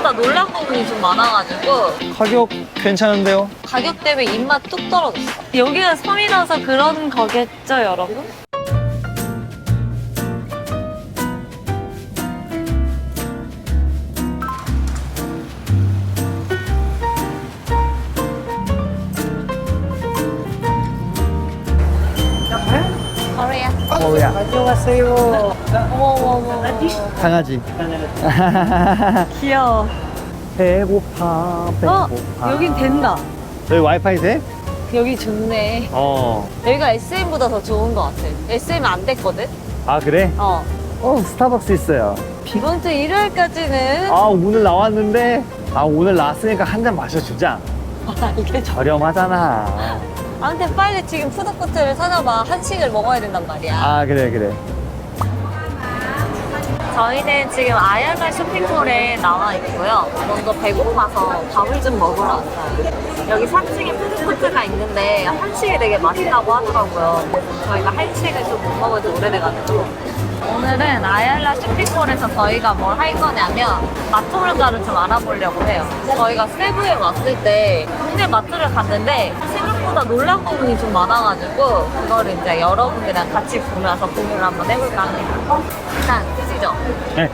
생각보다 놀란 부분이 좀 많아가지고 가격 괜찮은데요? 가격 때문에 입맛 뚝 떨어졌어. 여기가 섬이라서 그런 거겠죠, 여러분? 뭐야? 안녕하세요. 어머, 어머, 어머. 강아지. 귀여워. 배고파, 어, 배고파. 여긴 된다. 여기 와이파이 돼? 여기 좋네. 어. 여기가 SM보다 더 좋은 것 같아. SM 안 됐거든? 아, 그래? 어. 어, 스타벅스 있어요. 이번 주 일요일까지는. 아, 오늘 나왔는데, 아, 오늘 나왔으니까 한 잔 마셔주자. 아, 이게 저. 저렴하잖아. 아무튼 빨리 지금 푸드코트를 찾아봐. 한식을 먹어야 된단 말이야. 아, 그래, 그래. 저희는 지금 아야나 쇼핑몰에 나와 있고요. 먼저 배고파서 밥을 좀 먹으러 왔어요. 여기 3층에 푸드코트가 있는데 한식이 되게 맛있다고 하더라고요. 저희가 한식을 좀 못 먹은 지 오래돼가지고. 오늘은 아얄라 쇼핑몰에서 저희가 뭘 할 거냐면 마트 물가를 좀 알아보려고 해요. 저희가 세부에 왔을 때 국내 마트를 갔는데 생각보다 놀란 부분이 좀 많아가지고 그거를 이제 여러분들이랑 같이 보면서 공유를 한번 해볼까 합니다. 일단 드시죠. 네.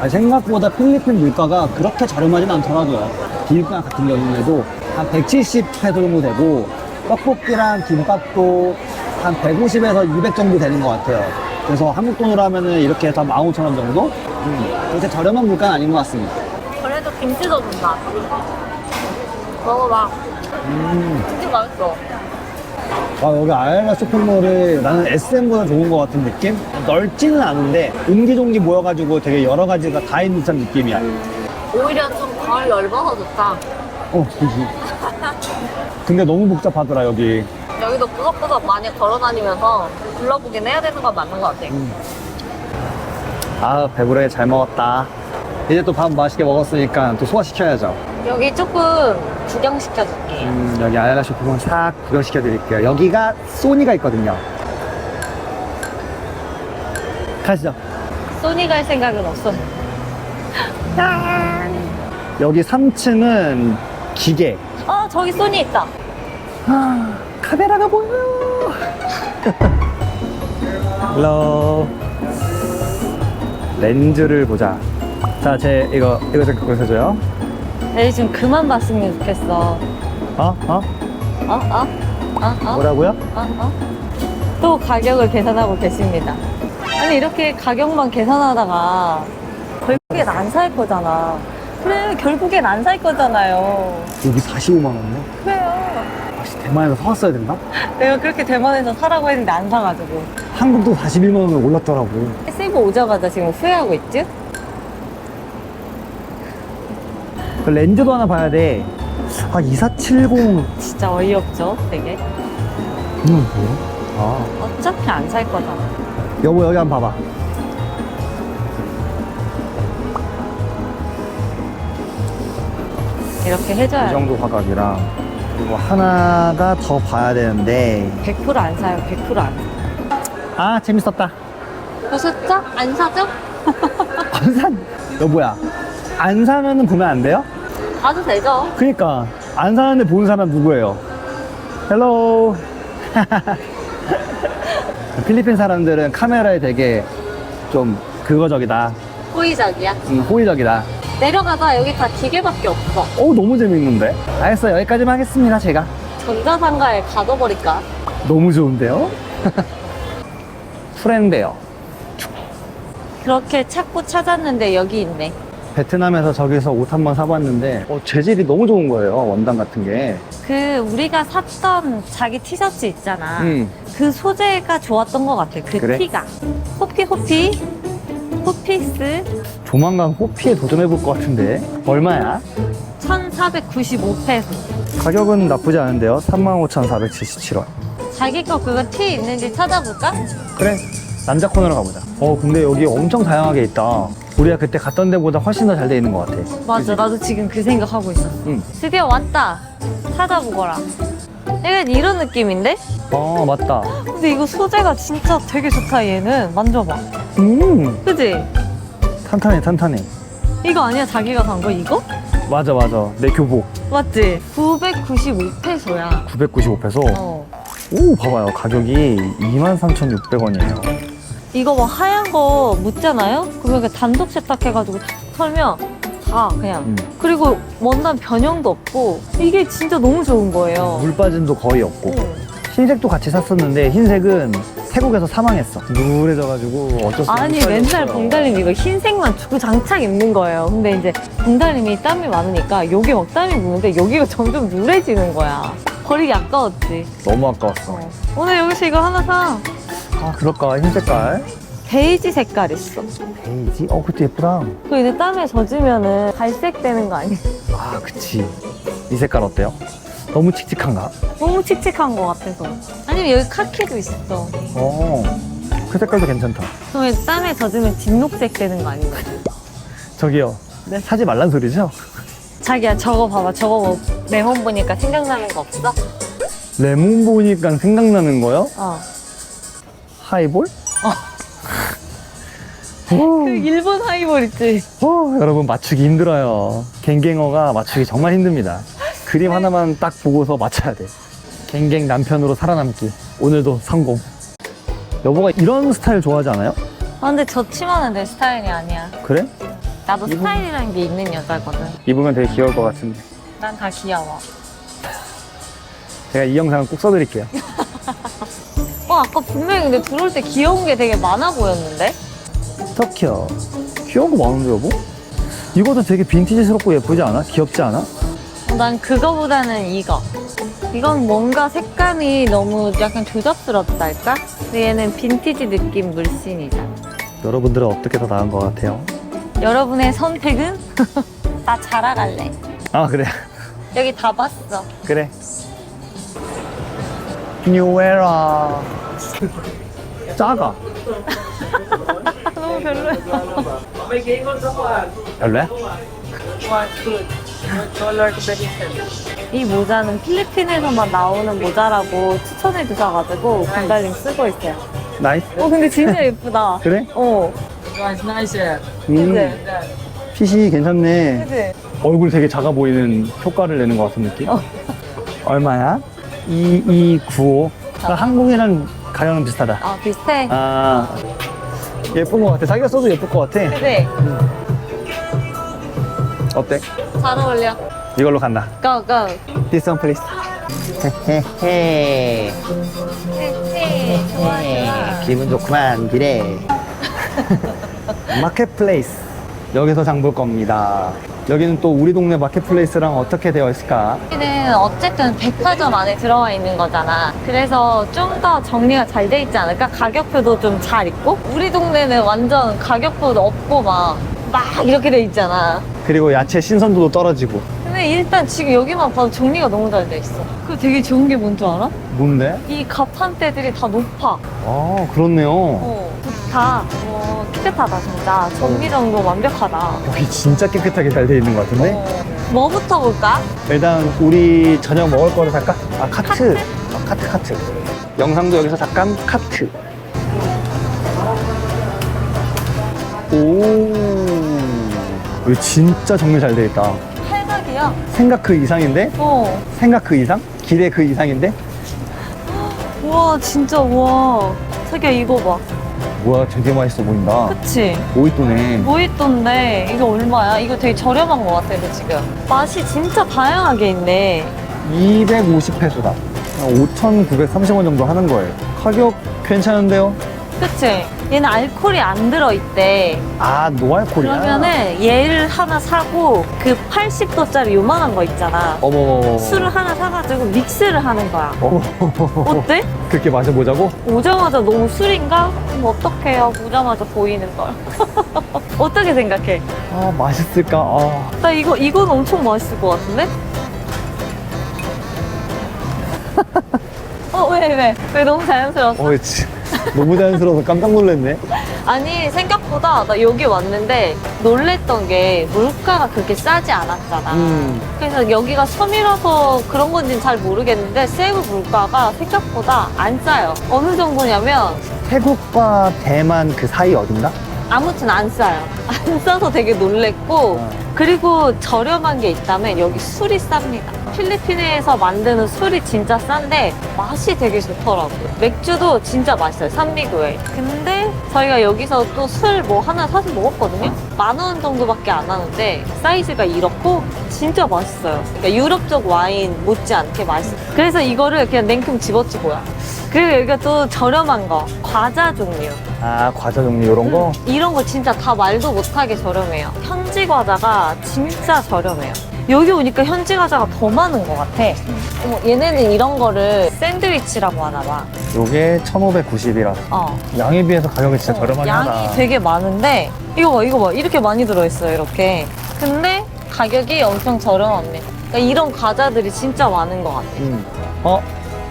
아, 생각보다 필리핀 물가가 그렇게 저렴하진 않더라고요. 비빔밥 같은 경우에도 한 170페 정도 되고 떡볶이랑 김밥도 한 150에서 200 정도 되는 것 같아요. 그래서 한국 돈으로 하면은 이렇게 해서 15,000원 정도? 음, 그렇게 저렴한 물가는 아닌 것 같습니다. 그래도 김치도 준다. 먹어봐. 음, 진짜 맛있어. 와, 여기 아얄라 쇼핑몰이 나는 SM보다 좋은 것 같은 느낌? 넓지는 않은데 옹기종기 모여가지고 되게 여러 가지가 다 있는 듯한 느낌이야. 오히려 좀 덜 넓어서 좋다. 어, 그지. 근데 너무 복잡하더라, 여기. 여기도 꾸덕꾸덕 많이 걸어다니면서 둘러보긴 해야 되는 건 맞는 것 같아. 아, 배부르게 잘 먹었다. 이제 또 밥 맛있게 먹었으니까 또 소화시켜야죠. 여기 조금 구경시켜줄게. 음, 여기 아야라 쇼핑몰 싹 구경시켜 드릴게요. 여기가 소니가 있거든요. 가시죠. 소니 갈 생각은 없어. 여기 3층은 기계. 어, 저기 소니 있다. 아, 카메라가 보여요. 헬로. 렌즈를 보자. 자, 제 이거 이거 좀 갖고 있어줘요. 에이, 좀 그만 봤으면 좋겠어. 어? 어? 어? 어? 어? 어? 뭐라고요? 어? 어? 또 가격을 계산하고 계십니다. 아니, 이렇게 가격만 계산하다가 결국엔 안 살 거잖아. 그래, 결국엔 안 살 거잖아요. 여기 45만 원이요? 그래요. 대만에서 사왔어야 된다? 내가 그렇게 대만에서 사라고 했는데 안 사가지고. 한국도 41만 원을 올랐더라고. 세이브 오자마자 지금 후회하고 있지? 그 렌즈도 하나 봐야 돼. 아, 2470. 진짜 어이없죠, 되게. 이건 뭐야? 아. 어차피 안 살 거잖아. 여보, 여기 한번 봐봐. 이렇게 이 해줘야 돼. 정도 가격이랑. 그리고 하나가 더 봐야 되는데. 100%안 사요, 100%안 사. 아, 재밌었다. 보셨죠? 안 사죠? 안 산. 여보야. 안 사면은 보면 안 돼요? 봐도 되죠. 그니까. 안 사는데 보는 사람 누구예요? 헬로. 필리핀 사람들은 카메라에 되게 좀 그거적이다. 호의적이야. 음, 호의적이다. 내려가다 여기 다 기계밖에 없어. 어 너무 재밌는데? 알겠어 여기까지만 하겠습니다 제가 전자상가에 가둬버릴까? 너무 좋은데요? 프렌베어 그렇게 찾고 찾았는데 여기 있네. 베트남에서 저기서 옷 한 번 사봤는데 어, 재질이 너무 좋은 거예요 원단 같은 게 그 우리가 샀던 자기 티셔츠 있잖아. 음. 그 소재가 좋았던 것 같아. 그 그래? 티가. 호피 호피. 호피스 조만간 호피에 도전해볼 것 같은데 얼마야? 1,495페소. 가격은 나쁘지 않은데요 35,477원 자기 거 그거 티 있는지 찾아볼까? 그래 남자 코너로 가보자 어 근데 여기 엄청 다양하게 있다 우리가 그때 갔던 데보다 훨씬 더 잘 돼 있는 것 같아 맞아, 나도 지금 그 생각하고 있었어. 응. 드디어 왔다. 찾아보거라. 약간 이런 느낌인데? 어 맞다 근데 이거 소재가 진짜 되게 좋다, 얘는. 만져봐. 음. 그지? 탄탄해 탄탄해. 이거 아니야? 자기가 산 거 이거? 맞아 맞아. 내 교복. 맞지? 995페소야. 995페소? 어. 오 봐봐요. 가격이 23,600원이에요. 이거 뭐 하얀 거 묻잖아요? 그러면 그 단독 세탁해가지고 탁 털면 다 그냥. 음. 그리고 원단 변형도 없고 이게 진짜 너무 좋은 거예요. 물 빠짐도 거의 없고. 어. 흰색도 같이 샀었는데 흰색은 태국에서 사망했어. 누래져가지고 어쩔 수 없이 아니 못 맨날. 봉달님 이거 흰색만 주고 장착 입는 거예요. 근데 이제 봉달님이 땀이 많으니까 여기 막 땀이 무는데 여기가 점점 누래지는 거야. 버리기 아까웠지. 너무 아까웠어. 어. 오늘 여기서 이거 하나 사. 아 그럴까? 흰 색깔? 베이지 색깔 있어. 베이지? 어 그것도 예쁘다. 그 이제 땀에 젖으면은 갈색 되는 거 아니야? 아 그치. 이 색깔 어때요? 너무 칙칙한가? 너무 칙칙한 거 같아서 아니면 여기 카키도 있어 어 그 색깔도 괜찮다 그러면 땀에 젖으면 진녹색 되는 거 아닌가? 저기요 네. 사지 말란 소리죠? 자기야 저거 봐봐 저거 뭐 레몬 보니까 생각나는 거 없어? 레몬 보니까 생각나는 거요? 어. 하이볼? 그 일본 하이볼 있지? 어, 여러분 맞추기 힘들어요. 갱갱어가 맞추기 정말 힘듭니다. 그림 하나만 딱 보고서 맞춰야 돼. 갱갱 남편으로 살아남기. 오늘도 성공. 여보가 이런 스타일 좋아하지 않아요? 아 근데 저 치마는 내 스타일이 아니야 그래? 나도 이분- 스타일이라는 게 있는 여자거든 입으면 되게 귀여울 것 같은데. 난 다 귀여워 제가 이 영상은 꼭 써드릴게요. 어 아까 분명히 근데 들어올 때 귀여운 게 되게 많아 보였는데? 터키요. 귀여운 거 많은데 여보? 이것도 되게 빈티지스럽고 예쁘지 않아? 귀엽지 않아? 어, 난 그거보다는 이거 이건 뭔가 색감이 너무 약간 조잡스럽달까? 근데 얘는 빈티지 느낌 물씬이다 여러분들은 어떻게 더 나은 것 같아요? 여러분의 선택은? 나 자라갈래 아 그래 여기 다 봤어 그래. 뉴에라. 작아. 너무 별로야 별로야? 이 모자는 필리핀에서만 나오는 모자라고 추천해 주셔가지고 건달님 쓰고 있어요 나이스. 어 근데 진짜 예쁘다 그래? 어 음, 그치? 핏이 괜찮네. 그치? 얼굴 되게 작아 보이는 효과를 내는 것 같은 느낌? 어. 얼마야? 2295. 그러니까 한국이랑 가격은 비슷하다. 아 비슷해 아, 예쁜 것 같아. 자기가 써도 예쁠 것 같아. 그치? 어때? 잘 어울려 이걸로 간다. go go This one please. 헤헤헤. 그치 좋아 좋아 기분 좋구만, 기래. 마켓플레이스. 여기서 장 볼 겁니다. 여기는 또 우리 동네 마켓플레이스랑 어떻게 되어 있을까? 여기는 어쨌든 백화점 안에 들어와 있는 거잖아. 그래서 좀 더 정리가 잘 돼 있지 않을까? 가격표도 좀 잘 있고. 우리 동네는 완전 가격표도 없고 막, 막 이렇게 돼 있잖아. 그리고 야채 신선도도 떨어지고. 근데 일단 지금 여기만 봐도 정리가 너무 잘 돼 있어. 그 되게 좋은 게 뭔 줄 알아? 뭔데? 이 가판대들이 다 높아. 아, 그렇네요. 어, 좋다. 어, 깨끗하다, 진짜. 정리정도 완벽하다. 여기 진짜 깨끗하게 잘 돼 있는 것 같은데? 어, 뭐부터 볼까? 일단 우리 저녁 먹을 거를 살까? 아 카트. 아, 카트 카트. 영상도 여기서 잠깐 카트. 오. 여기 진짜 정리 잘 돼 있다. 팔각이야. 생각 그 이상인데? 어. 생각 그 이상? 기대 그 이상인데? 우와, 진짜, 우와. 자기야, 이거 봐. 뭐야 되게 맛있어 보인다. 그치? 오이또네. 모히또인데 이거 얼마야? 이거 되게 저렴한 것 같아, 요 지금. 맛이 진짜 다양하게 있네. 250페소다. 5,930원 정도 하는 거예요. 가격 괜찮은데요? 그치? 얘는 알코올이 안 들어있대. 아 노알콜이야. 그러면은 얘를 하나 사고 그 80도짜리 요만한 거 있잖아. 어머. 술을 하나 사가지고 믹스를 하는 거야. 어머. 어때? 그렇게 마셔보자고? 오자마자 너무 술인가? 그럼 어떡해요. 오자마자 보이는 걸. 어떻게 생각해? 아 맛있을까? 아. 나 이거, 이건 엄청 맛있을 것 같은데? 어, 왜, 왜? 왜 너무 자연스러웠어? 어, 지 너무 자연스러워서 깜짝 놀랐네. 아니, 생각보다 나 여기 왔는데 놀랬던 게 물가가 그렇게 싸지 않았잖아. 음. 그래서 여기가 섬이라서 그런 건지는 잘 모르겠는데 세부 물가가 생각보다 안 싸요. 어느 정도냐면 태국과 대만 그 사이 어딘가? 아무튼 안 싸요. 안 싸서 되게 놀랬고 어. 그리고 저렴한 게 있다면 여기 술이 쌉니다. 필리핀에서 만드는 술이 진짜 싼데 맛이 되게 좋더라고요. 맥주도 진짜 맛있어요. 산미구에. 근데 저희가 여기서 또 술 뭐 하나 사서 먹었거든요. 만 원 정도밖에 안 하는데 사이즈가 이렇고 진짜 맛있어요. 그러니까 유럽 쪽 와인 못지않게 맛있어요. 그래서 이거를 그냥 냉큼 집어치고요. 그리고 여기가 또 저렴한 거 과자 종류. 아 과자 종류 이런 거? 음, 이런 거 진짜 다 말도 못하게 저렴해요. 현지 과자가 진짜 저렴해요. 여기 오니까 현지 과자가 더 많은 것 같아. 어머, 얘네는 이런 거를 샌드위치라고 하나 봐. 요게 1,590이라 어. 양에 비해서 가격이 진짜 어, 저렴하긴 양이 하다. 되게 많은데 이거 봐, 이거 봐. 이렇게 많이 들어있어요, 이렇게. 근데 가격이 엄청 저렴합니다. 그러니까 이런 과자들이 진짜 많은 것 같아. 음. 어?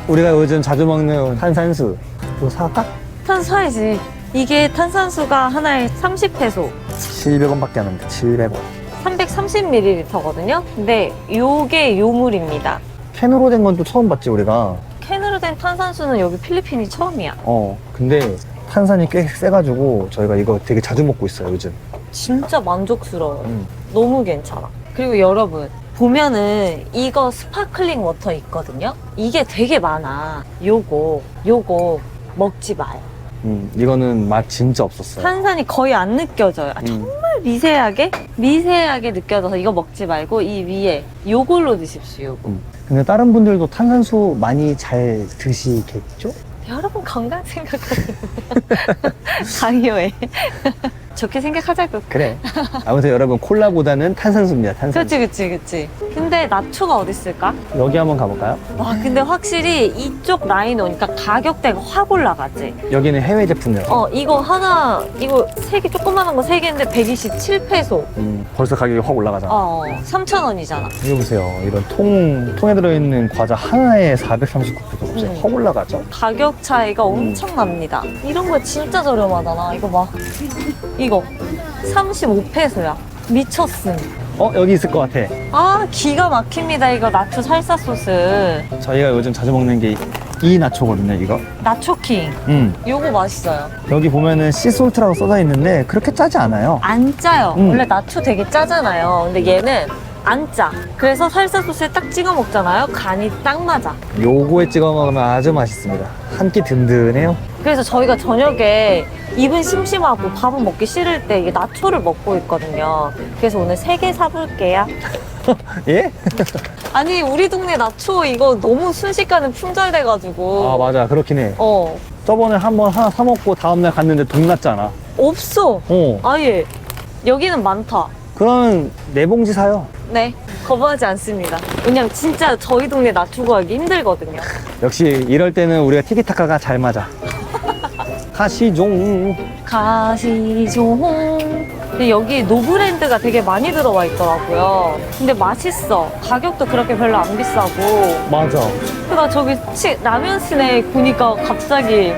우리가 요즘 자주 먹는 탄산수 이거 사갈까? 탄사이지. 이게 탄산수가 하나에 30페소. 700원밖에 안 하는데 700원 330ml거든요. 근데 요게 요물입니다. 캔으로 된 건 또 처음 봤지 우리가 캔으로 된 탄산수는 여기 필리핀이 처음이야. 어 근데 탄산이 꽤 세가지고 저희가 이거 되게 자주 먹고 있어요 요즘 진짜 만족스러워요. 음. 너무 괜찮아. 그리고 여러분, 보면은 이거 스파클링 워터 있거든요? 이게 되게 많아. 요거, 요거 먹지 마요. 음, 이거는 맛 진짜 없었어요 탄산이 거의 안 느껴져요. 아, 음. 정말 미세하게? 미세하게 느껴져서 이거 먹지 말고 이 위에 요걸로 드십시오. 요거. 음. 근데 다른 분들도 탄산수 많이 잘 드시겠죠? 여러분 건강 생각하세요. 강요해. 좋게 생각하자고. 그래 아무튼 여러분 콜라보다는 탄산수입니다 탄산수 그치, 그치, 그치. 근데 나초가 어디 있을까? 여기 한번 가볼까요? 와, 근데 확실히 이쪽 라인 오니까 가격대가 확 올라가지. 여기는 해외 제품이라서 어, 이거 하나, 이거 세 개, 조그만한 거 세 개인데 127페소. 음, 벌써 가격이 확 올라가잖아 어, 3,000원이잖아. 이거 보세요 이런 통, 통에 들어있는 과자 하나에 439페소 음. 확 올라가죠? 가격 차이가 엄청 납니다. 이런 거 진짜 저렴하잖아. 이거 봐. 이거. 35페소야. 미쳤음. 어? 여기 있을 것 같아 아, 기가 막힙니다. 이거 나초 살사 소스. 저희가 요즘 자주 먹는 게 이 나초거든요 이거 나초킹. 음. 요거 맛있어요. 여기 보면은 씨솔트라고 써져 있는데 그렇게 짜지 않아요 안 짜요. 음. 원래 나초 되게 짜잖아요. 근데 얘는 안 짜. 그래서 살사 소스에 딱 찍어 먹잖아요. 간이 딱 맞아. 요거에 찍어 먹으면 아주 맛있습니다 한 끼 든든해요 그래서 저희가 저녁에 입은 심심하고 밥은 먹기 싫을 때 이게 나초를 먹고 있거든요. 그래서 오늘 세 개 사볼게요. 예? 아니 우리 동네 나초 이거 너무 순식간에 품절돼가지고. 아 맞아 그렇긴 해 어 저번에 한 번 하나 사 먹고 다음날 갔는데 동났잖아 없어. 어 아예 여기는 많다. 그러면 네 봉지 사요 네 거부하지 않습니다. 왜냐면 진짜 저희 동네 나초 구하기 힘들거든요. 역시 이럴 때는 우리가 티키타카가 잘 맞아 가시종 가시종. 근데 여기 노브랜드가 되게 많이 들어와 있더라고요. 근데 맛있어. 가격도 그렇게 별로 안 비싸고. 맞아 나 저기 치, 라면 스낵 보니까 갑자기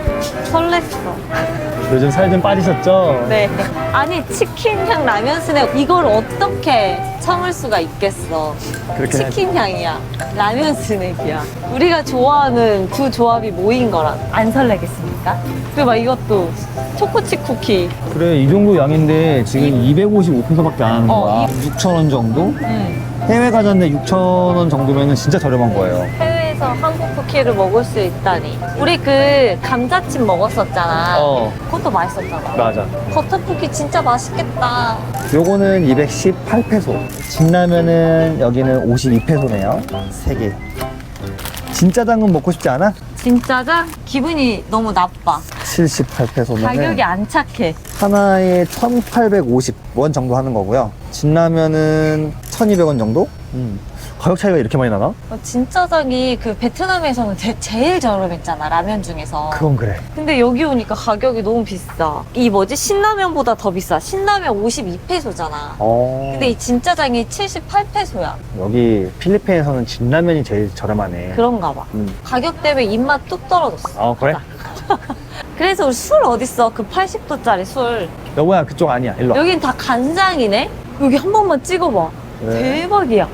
설렜어. 요즘 살 좀 빠지셨죠? 네. 아니 치킨 향 라면 스낵 이걸 어떻게 참을 수가 있겠어. 그렇게 치킨 향이야. 라면 스낵이야. 우리가 좋아하는 두 조합이 모인 거란 안 설레겠습니까? 그리고 막 이것도 초코칩 쿠키. 그래 이 정도 양인데 지금 255페소밖에 안 하는 어, 거야 6,000원 정도? 음. 해외 과자인데 6,000원 정도면 진짜 저렴한 거예요 해외에서 한국 쿠키를 먹을 수 있다니. 우리 그 감자칩 먹었었잖아. 어 그것도 맛있었잖아. 맞아 버터 쿠키 진짜 맛있겠다. 요거는 218페소 진라면은 여기는 52페소네요 3개 진짜장은 먹고 싶지 않아? 진짜자 기분이 너무 나빠. 78페소면 가격이 안 착해. 하나에 1850원 정도 하는 거고요 진라면은 1200원 정도? 음. 가격 차이가 이렇게 많이 나나? 어, 진짜장이 그 베트남에서는 제, 제일 저렴했잖아 라면 중에서. 그건 그래 근데 여기 오니까 가격이 너무 비싸. 이 뭐지 신라면보다 더 비싸. 신라면 52페소잖아. 어... 근데 이 진짜장이 78페소야. 여기 필리핀에서는 진라면이 제일 저렴하네 그런가 봐. 음. 가격 때문에 입맛 뚝 떨어졌어. 어 그래? 그래서 우리 술 어딨어? 그 80도짜리 술. 여보야 그쪽 아니야 일로 와 여긴 다 간장이네? 여기 한 번만 찍어봐. 그래. 대박이야.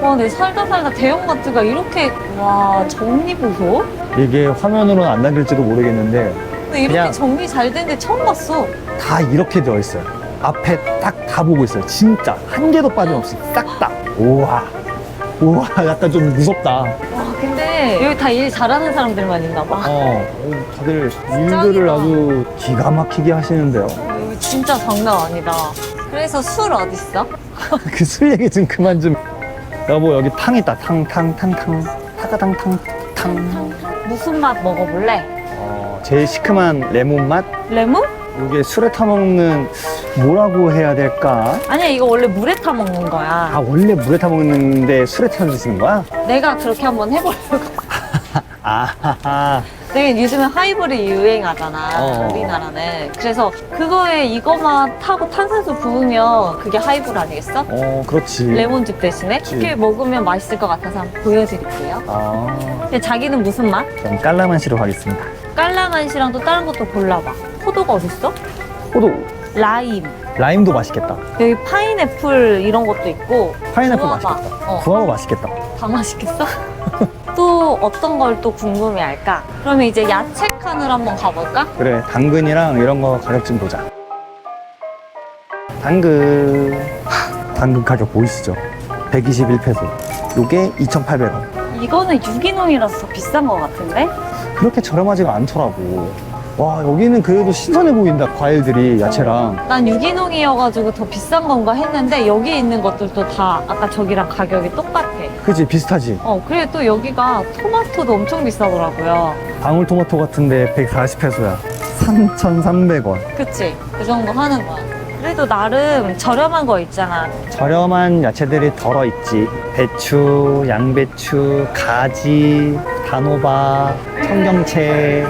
와, 내 살다 살다 대형 마트가 이렇게, 와, 정리 보소? 이게 화면으로는 안 담길지도 모르겠는데 근데 이렇게 그냥- 정리 잘 된 데 처음 봤어. 다 이렇게 되어 있어요. 앞에 딱 다 보고 있어요. 진짜 한 개도 빠짐없이 싹 다. 우와. 우와, 약간 좀 무섭다. 와, 근데 여기 다 일 잘하는 사람들만 있나 봐. 어, 다들 일들을. 아주 기가 막히게 하시는데요. 진짜 장난 아니다. 그래서 술 어딨어? 그 술 얘기 좀 그만 좀. 여보, 여기 탕 있다. 탕, 탕, 탕, 탕. 타가당, 탕, 탕. 무슨 맛 먹어볼래? 어, 제일 시큼한 레몬 맛? 레몬? 이게 술에 타먹는 뭐라고 해야 될까? 아니야, 이거 원래 물에 타 먹는 거야. 아, 원래 물에 타먹는데 술에 타드시는 거야? 내가 그렇게 한번 해보려고. 아하하. 되게 요즘에 하이볼이 유행하잖아, 어. 우리나라는. 그래서 그거에 이거만 타고 탄산수 부으면 그게 하이볼 아니겠어? 어, 그렇지. 레몬즙 대신에? 그치. 그렇게 먹으면 맛있을 것 같아서 한번 보여드릴게요. 아, 근데 자기는 무슨 맛? 전 깔라만시로 가겠습니다. 깔라만시랑 또 다른 것도 골라봐. 포도가 어딨어? 포도, 라임. 라임도 맛있겠다. 여기 파인애플 이런 것도 있고. 파인애플 구워봐. 맛있겠다. 어, 구하고 맛있겠다. 다 맛있겠어? 또 어떤 걸 또 궁금해 할까? 그러면 이제 야채 칸으로 한번 가볼까? 그래, 당근이랑 이런 거 가격 좀 보자. 당근. 하, 당근 가격 보이시죠? 121페소. 요게 2,800원. 이거는 유기농이라서 더 비싼 것 같은데? 그렇게 저렴하지가 않더라고. 와, 여기는 그래도 신선해 보인다, 과일들이, 야채랑. 난 유기농이어가지고 더 비싼 건가 했는데 여기 있는 것들도 다 아까 저기랑 가격이 똑같아. 그지 비슷하지? 어, 그리고 또 여기가 토마토도 엄청 비싸더라고요. 방울토마토 같은데 140페소야. 3,300원. 그치? 그 정도 하는 거야. 그래도 나름 저렴한 거 있잖아. 저렴한 야채들이 덜어 있지. 배추, 양배추, 가지, 단호박, 청경채.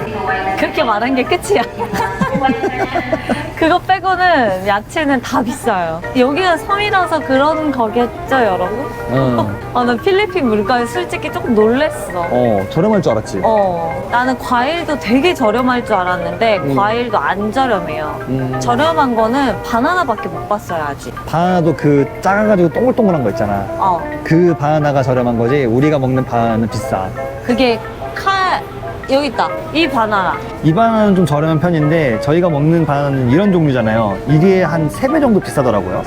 그렇게 말한 게 끝이야. 그거 빼고는 야채는 다 비싸요. 여기가 섬이라서 그런 거겠죠, 여러분? 응. 아, 난 필리핀 물가에 솔직히 조금 놀랬어. 어, 저렴할 줄 알았지. 어, 나는 과일도 되게 저렴할 줄 알았는데 음. 과일도 안 저렴해요. 음, 저렴한 거는 바나나밖에 못 봤어요, 아직. 바나나도 그 작아가지고 동글동글한 거 있잖아. 어, 그 바나나가 저렴한 거지. 우리가 먹는 바나나는 비싸. 그게 칼, 여기 있다. 이 바나나. 이 바나나는 좀 저렴한 편인데 저희가 먹는 바나나는 이런 종류잖아요. 이게 한 3배 정도 비싸더라고요.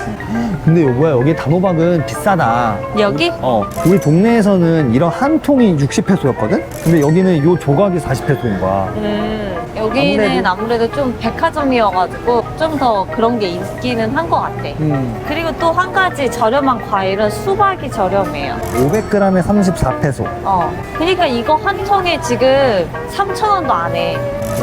근데 여보야 여기 단호박은 비싸다. 여기? 어, 우리 동네에서는 이런 한 통이 60페소였거든? 근데 여기는 요 조각이 40페소인 거야. 음, 여기는 아무래도, 좀 백화점이어가지고 좀 더 그런 게 있기는 한 것 같아. 음, 그리고 또 한 가지 저렴한 과일은 수박이 저렴해요. 500g에 34페소. 어. 그러니까 이거 한 통에 지금 3,000원도 안 해.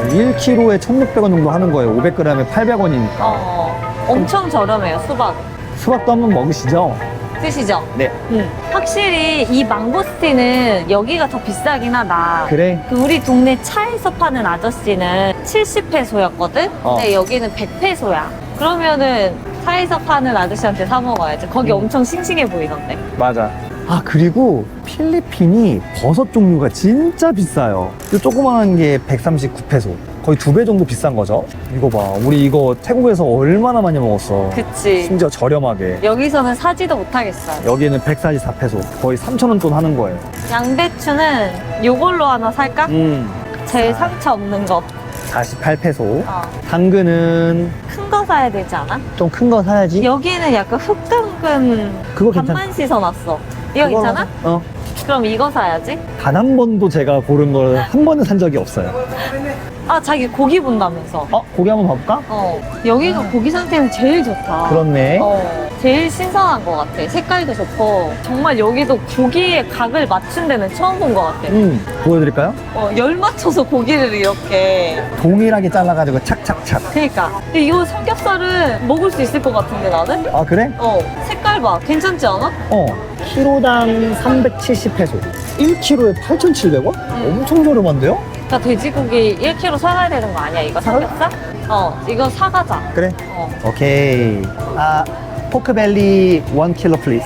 1kg에 1,600원 정도 하는 거예요. 500g에 800원이니까. 어. 엄청 저렴해요, 수박. 수박도 한번 먹으시죠? 드시죠? 네. 응. 확실히 이 망고스틴은 여기가 더 비싸긴 하다. 그래? 그 우리 동네 차에서 파는 아저씨는 70페소였거든? 어. 근데 여기는 100페소야. 그러면은 차에서 파는 아저씨한테 사 먹어야지. 거기 음. 엄청 싱싱해 보이던데. 맞아. 아, 그리고 필리핀이 버섯 종류가 진짜 비싸요. 이 조그만한 게 139페소. 거의 두 배 정도 비싼 거죠. 이거 봐. 우리 이거 태국에서 얼마나 많이 먹었어. 그치. 심지어 저렴하게. 여기서는 사지도 못하겠어요. 여기는 144페소. 거의 3,000원 돈 하는 거예요. 양배추는 요걸로 하나 살까? 음. 제일 상처 없는 거. 48페소. 어. 당근은 큰 거 사야 되지 않아? 좀 큰 거 사야지. 여기는 약간 흑당근 그거 괜찮아. 반만 씻어놨어. 이거 그거 괜찮아? 어. 그럼 이거 사야지. 단 한 번도 제가 고른 걸 한 번은 산 적이 없어요. 아, 자기 고기 본다면서. 어? 고기 한번 봐볼까? 어. 여기가 고기 상태는 제일 좋다. 그렇네. 어. 제일 신선한 것 같아. 색깔도 좋고. 정말 여기도 고기의 각을 맞춘 데는 처음 본 것 같아. 음, 보여드릴까요? 어, 열 맞춰서 고기를 이렇게. 동일하게 잘라가지고 착착착. 그니까. 근데 이거 삼겹살은 먹을 수 있을 것 같은데 나는? 아, 그래? 어. 색깔 봐. 괜찮지 않아? 어. 키로당 370페소. 1kg에 8,700원? 엄청 저렴한데요? 나 돼지고기 1kg 사가야 되는 거 아니야, 이거 삼겹살? 어, 이거 사가자. 그래. 어, 오케이. 아, 포크벨리 1kg 플리즈.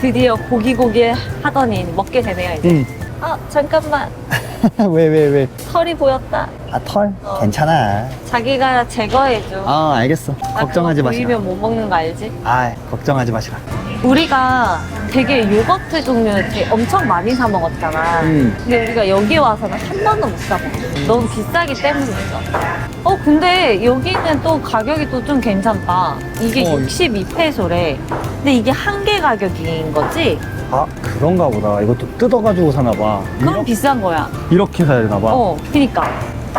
드디어 고기고기 하더니 먹게 되네요, 이제. 응. 아, 잠깐만. 왜, 왜, 왜? 털이 보였다. 아, 털? 어. 괜찮아. 자기가 제거해줘. 아, 알겠어. 나 걱정하지 마시라. 보이면 못 먹는 거 알지? 아, 걱정하지 마시라. 우리가 되게 요거트 종류 엄청 많이 사 먹었잖아. 음. 근데 우리가 여기 와서는 한 번도 못 사 먹어. 너무 비싸기 때문이죠. 어, 근데 여기는 또 가격이 또 좀 괜찮다. 이게 어. 62페소래. 근데 이게 한 개 가격인 거지? 아 그런가 보다. 이것도 뜯어가지고 사나 봐. 그럼 비싼 거야. 이렇게 사야 되나 봐. 어, 그니까.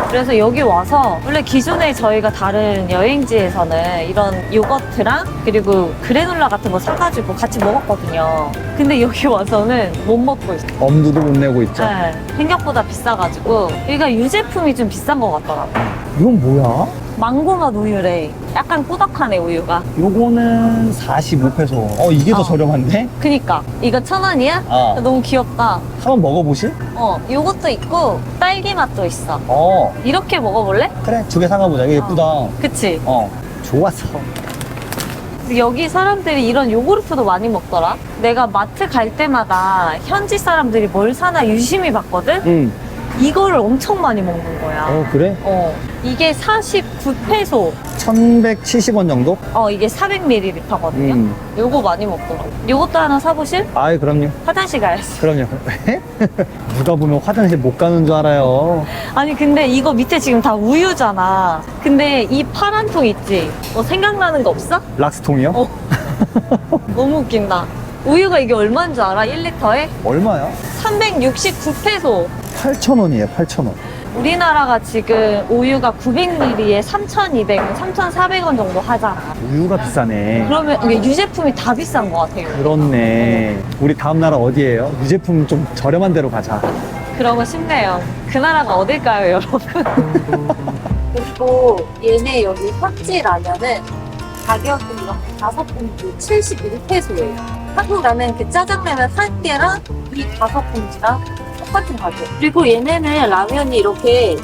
그래서 여기 와서 원래 기존에 저희가 다른 여행지에서는 이런 요거트랑 그리고 그래놀라 같은 거 사가지고 같이 먹었거든요. 근데 여기 와서는 못 먹고 있어. 엄두도 못 내고 있죠. 네, 생각보다 비싸가지고 여기가 유제품이 좀 비싼 것 같더라고. 이건 뭐야? 망고맛 우유래. 약간 꾸덕하네 우유가. 요거는 45페소. 어 이게 더 어. 저렴한데? 그니까 이거 천 원이야? 어. 너무 귀엽다. 한번 먹어보실? 어, 요것도 있고 딸기 맛도 있어. 어 이렇게 먹어볼래? 그래 두 개 사가보자. 이게 예쁘다. 그치? 어 좋았어. 여기 사람들이 이런 요구르트도 많이 먹더라. 내가 마트 갈 때마다 현지 사람들이 뭘 사나 유심히 봤거든? 응. 이거를 엄청 많이 먹는 거야. 어 그래? 어. 이게 49페소. 1170원 정도? 어, 이게 400ml거든요. 음. 요거 많이 먹더라고. 요것도 하나 사보실? 아이 그럼요. 화장실 가야지. 그럼요. 누가 보면 화장실 못 가는 줄 알아요. 아니, 근데 이거 밑에 지금 다 우유잖아. 근데 이 파란 통 있지? 뭐 생각나는 거 없어? 락스통이요? 어. 너무 웃긴다. 우유가 이게 얼마인 줄 알아? 1리터에? 얼마야? 369페소. 8,000원이에요, 8,000원. 우리나라가 지금 우유가 900ml에 3,200원, 3,400원 정도 하잖아. 우유가 비싸네. 그러면 이게 유제품이 다 비싼 것 같아요. 그렇네. 우리 다음 나라 어디예요? 유제품 좀 저렴한 데로 가자. 그러고 싶네요. 그 나라가 어딜까요, 여러분? 그리고 얘네 여기 현지 라면은 가격이 이렇게 다섯 봉지 71페소예요. 한국 라면 그 짜장라면 한 개랑 이 다섯 봉지랑 똑같은 가격. 그리고 얘네는 라면이 이렇게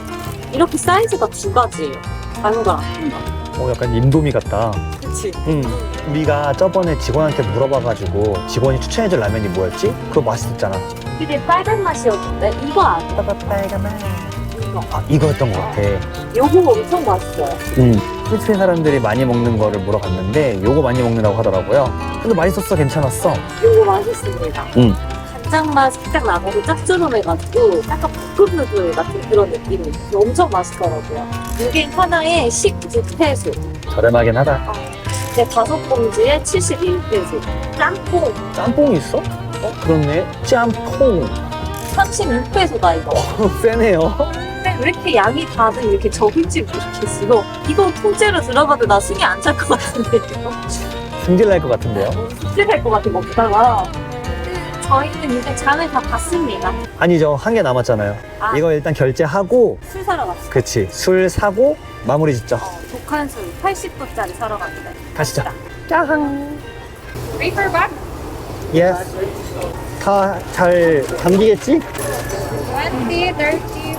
이렇게 사이즈가 두 가지예요. 작은 거랑 큰 거. 어, 약간 인도미 같다. 그치? 응. 우리가 저번에 직원한테 물어봐가지고 직원이 추천해줄 라면이 뭐였지? 그거 맛있었잖아. 이게 빨간 맛이었는데 이거 아니야. 빨간 맛. 이거. 아, 이거였던 것 같아. 요거 엄청 맛있어요. 응. 스위스 사람들이 많이 먹는 거를 물어봤는데 요거 많이 먹는다고 하더라고요. 근데 맛있었어, 괜찮았어. 요거 맛있습니다. 응. 간장맛 살짝 나고 짭조름해가지고 약간 볶음누들 같은 그런 느낌이 엄청 맛있더라고요. 이게 하나에 19페소. 저렴하긴 하다. 근데 다섯 봉지에 71페소. 짬뽕 짬뽕이 있어? 어, 그렇네. 짬뽕. 36페소다 이거. 세네요. 근데 왜 이렇게 양이 다들 이렇게 적은지 모르겠어. 이거 통째로 들어가도 나 숨이 안 찰 것 같은데. 승질 날 것 같은데요? 숙제될 것 같아 먹다가. 저희는 이제 장을 다 봤습니다. 아니죠. 한 개 남았잖아요. 아. 이거 일단 결제하고, 술 사러 갔어. 그치. 술 사고 마무리 짓죠. 어, 독한 술 80도짜리 사러 갔는데. 가시죠. Reefer back? 예스. 다 잘 담기겠지? 20, 30, 40,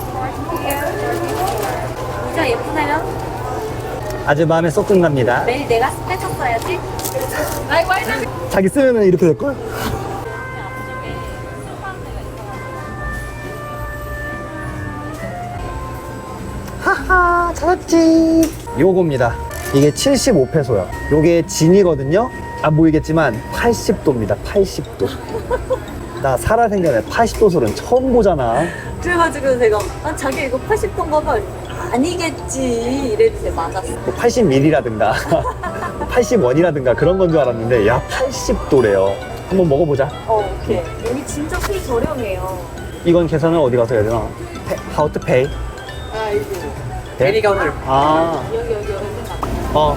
진짜 예쁘네요. 아주 마음에 쏙 든답니다. 매일 내가 뺏었어야지. 자기 쓰면 이렇게 될걸? 하하, 찾았지. 요겁니다. 이게 75페소요. 요게 진이거든요. 안 보이겠지만 80도입니다. 80도. 나 살아 생전에 80도 술은 처음 보잖아. 그래가지고 제가 아, 자기 이거 80도인가 봐. 아니겠지. 이랬는데 맞았어. 80ml라든가 80원이라든가 그런 건 줄 알았는데 야 80도래요. 한번 먹어보자. 어, 오케이. 여기 진짜 술 저렴해요. 이건 계산을 어디 가서 해야 되나? How to pay? 아, 이 거. 네? 아, 여기, 여기, 여기. 어.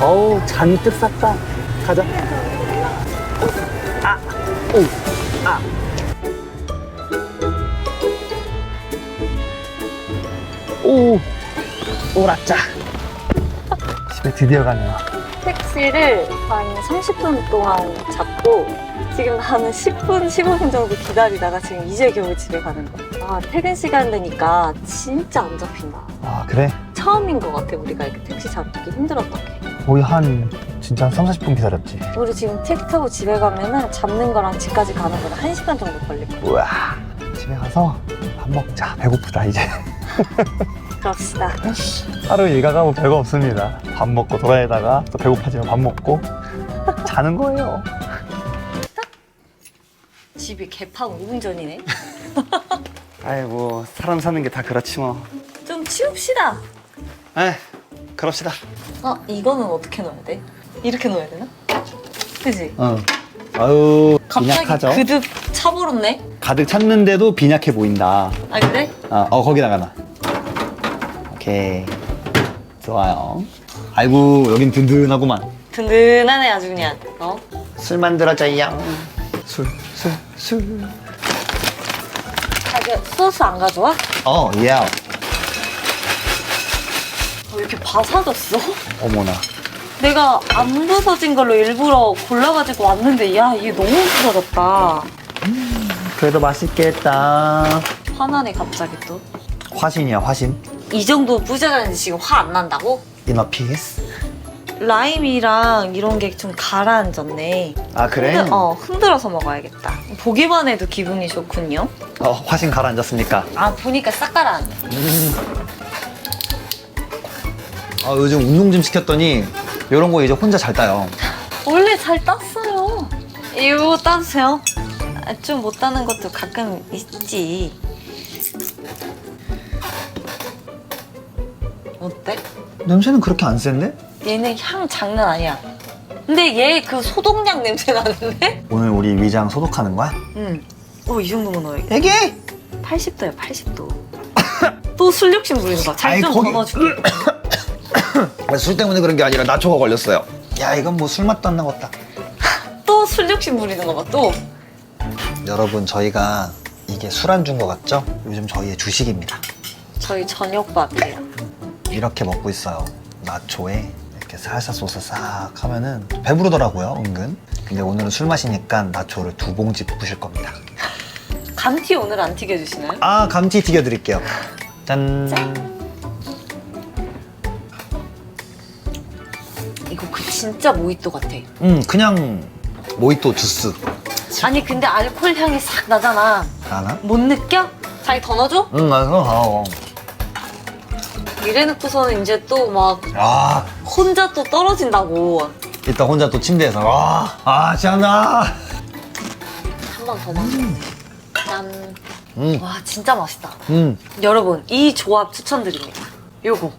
어우, 잔뜩 쌌다. 가자. 아, 오, 아. 오, 오라짜. 집에 드디어 가네요. 택시를 한 30분 동안 잡고 지금 나는 10분, 15분 정도 기다리다가 지금 이제 겨우 집에 가는 거야. 아, 퇴근 시간 되니까 진짜 안 잡힌다. 아, 그래? 처음인 것 같아, 우리가 이렇게 택시 잡기 힘들었던 게. 거의 한, 진짜 한 3, 40분 기다렸지. 우리 지금 택시 타고 집에 가면은 잡는 거랑 집까지 가는 거는 1시간 정도 걸릴 거야. 우와. 집에 가서 밥 먹자. 배고프다, 이제. 그럽시다. 하루 일과가 뭐 별거 없습니다. 밥 먹고 돌아다니다가 또 배고파지면 밥 먹고 자는 거예요. 집이 개판 5분 전이네. 아이고 사람 사는 게 다 그렇지 뭐. 좀 치웁시다. 에 그럽시다. 어, 이거는 어떻게 넣어야 돼? 이렇게 넣어야 되나? 그지? 어. 아유, 갑자기 빈약하죠? 그득 차버렸네? 가득 찼는데도 빈약해 보인다. 아, 그래? 어, 어 거기다가 놔. 오케이. 좋아요. 아이고, 여긴 든든하구만. 든든하네, 아주 그냥. 어? 술 만들어줘요. 술, 술, 술. 자기 소스 안 가져와? 어, 예. 어, 왜 이렇게 바사졌어? 어머나. 내가 안 부서진 걸로 일부러 골라가지고 왔는데, 야, 이게 너무 부서졌다. 그래도 맛있겠다. 화나네, 갑자기 또. 화신이야, 화신. 이 정도 부서졌는데 지금 화 안 난다고? 이너 피스. 라임이랑 이런 게 좀 가라앉았네. 아, 그래? 흔들, 어, 흔들어서 먹어야겠다. 보기만 해도 기분이 좋군요. 어, 화신 가라앉았습니까? 아, 보니까 싹 가라앉네. 아, 요즘 운동 좀 시켰더니 이런 거 이제 혼자 잘 따요. 원래 잘 땄어요. 이거 따세요. 아, 좀못 따는 것도 가끔 있지. 어때? 냄새는 그렇게 안 센데? 얘는 향 장난 아니야. 근데 얘 그 소독약 냄새 나는데? 오늘 우리 위장 소독하는 거야? 응. 어, 이 정도면 넣어야겠다. 애기! 80도야, 80도. 또 술 욕심 부리는 거. 잘 아이, 좀 거기- 넣어줄게. 술 때문에 그런 게 아니라 나초가 걸렸어요. 야, 이건 뭐 술 맛도 안 나겠다. 또 술 욕심 부리는 거 봐, 또. 여러분, 저희가 이게 술안주인 것 같죠? 요즘 저희의 주식입니다. 저희 저녁밥이에요. 이렇게 먹고 있어요. 나초에 살사 소스 싹 하면은 배부르더라고요, 은근. 근데 오늘은 술 마시니까 나초를 두 봉지 부실 겁니다. 감튀 오늘 안 튀겨주시나요? 아, 감튀 튀겨드릴게요. 짠. 이거 그 진짜 모히또 같아. 음, 그냥 모히또 주스. 아니 근데 알코올 향이 싹 나잖아. 아나? 못 느껴? 자기 더 넣어줘? 응, 아, 그럼, 어. 이래놓고서는 이제 또 막 아, 혼자 또 떨어진다고. 이따 혼자 또 침대에서, 아, 아, 시원하다. 한 번 더 마셔. 짠. 음, 와 진짜 맛있다. 음. 여러분 이 조합 추천드립니다. 요거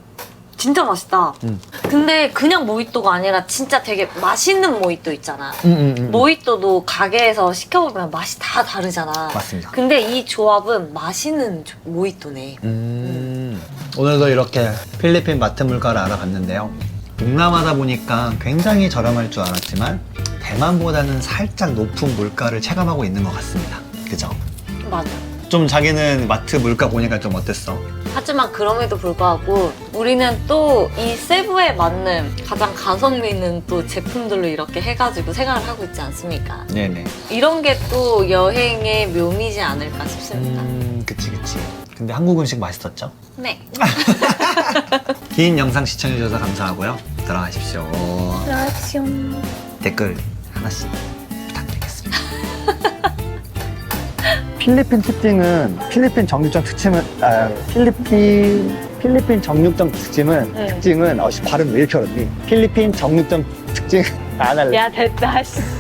진짜 맛있다. 음. 근데 그냥 모히또가 아니라 진짜 되게 맛있는 모히또 있잖아. 음, 음, 음. 모히또도 가게에서 시켜보면 맛이 다 다르잖아. 맞습니다. 근데 이 조합은 맛있는 조- 모히또네. 음, 오늘도 이렇게 필리핀 마트 물가를 알아봤는데요. 동남아다 보니까 굉장히 저렴할 줄 알았지만 대만보다는 살짝 높은 물가를 체감하고 있는 것 같습니다. 그죠? 맞아. 좀 자기는 마트 물가 보니까 좀 어땠어? 하지만 그럼에도 불구하고 우리는 또 이 세부에 맞는 가장 가성비 있는 또 제품들로 이렇게 해가지고 생활을 하고 있지 않습니까? 네네. 이런 게 또 여행의 묘미지 않을까 싶습니다. 음, 그치, 그치. 근데 한국 음식 맛있었죠? 네. 긴 영상 시청해주셔서 감사하고요. 들어가십시오. 그라시온. 댓글 하나씩 부탁드리겠습니다. 필리핀 특징은 필리핀 정육점 특징은 아, 필리핀 필리핀 정육점 특징은 네. 특징은 어 씨 발음 왜 이렇게 어렵니? 필리핀 정육점 특징 안 할래. 야 됐다. 씨.